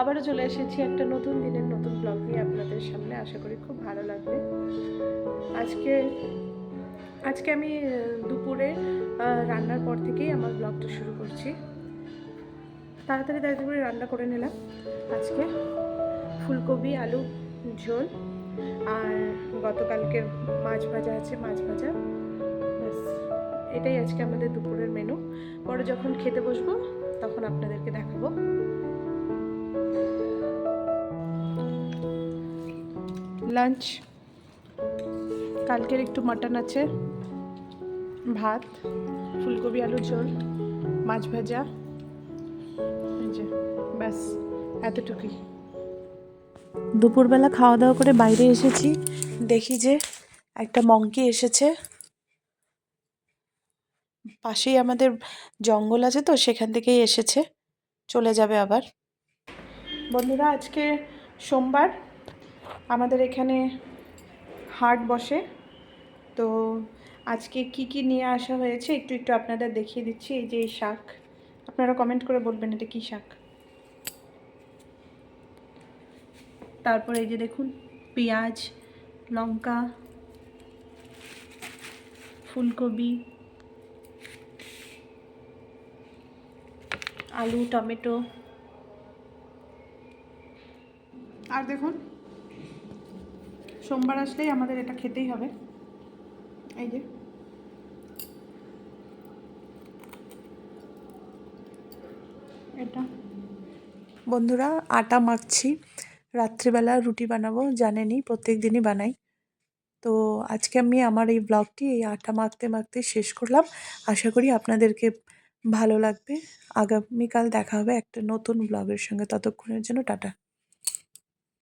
আবারও চলে এসেছি একটা নতুন দিনের নতুন ব্লগ নিয়ে আপনাদের সামনে। আশা করি খুব ভালো লাগবে। আজকে আজকে আমি দুপুরে রান্নার পর থেকেই আমার ব্লগটা শুরু করছি। তাড়াতাড়ি তাড়াতাড়ি করে রান্না করে নিলাম। আজকে ফুলকপি, আলু, ঝোল, আর গতকালকের মাছ ভাজা আছে, মাছ ভাজা। এটাই আজকে আমাদের দুপুরের মেনু পরে যখন খেতে বসবো তখন আপনাদেরকে দেখাবো। লাঞ্চ। কালকের একটু মাটন আছে, ভাত, ফুলকপি আলু ঝোল, মাছ ভাজা। ব্যাস, এতটুকুই। দুপুরবেলা খাওয়া দাওয়া করে বাইরে এসেছি, দেখি যে একটা মঙ্কি এসেছে। পাশেই আমাদের জঙ্গল আছে তো, সেখান থেকেই এসেছে। চলে যাবে আবার। বন্ধুরা, আজকে সোমবার। আমাদের এখানে হাট বসে। তো আজকে কি কি নিয়ে আসা হয়েছে একটু একটু আপনাদের দেখিয়ে দিচ্ছি। এই যে এই শাক। আপনারা কমেন্ট করে বলবেন এটা কী শাক। তারপরে এই যে দেখুন, পেঁয়াজ, লঙ্কা, ফুলকপি। আলু টমেটো। আর দেখুন সোমবার আসলেই আমাদের এটা খেতেই হবে। এই যে। এটা। বন্ধুরা আটা মাখছি। রাত্রিবেলা রুটি বানাবো জানেনি প্রত্যেক দিনই বানাই। তো আজকে আমি আমার এই ব্লগটি এই আটা মাখতে মাখতে শেষ করলাম। আশা করি আপনাদেরকে ভালো লাগবে। আগামীকাল দেখা হবে একটা নতুন ব্লগের সঙ্গে। ততক্ষণের জন্য টাটা।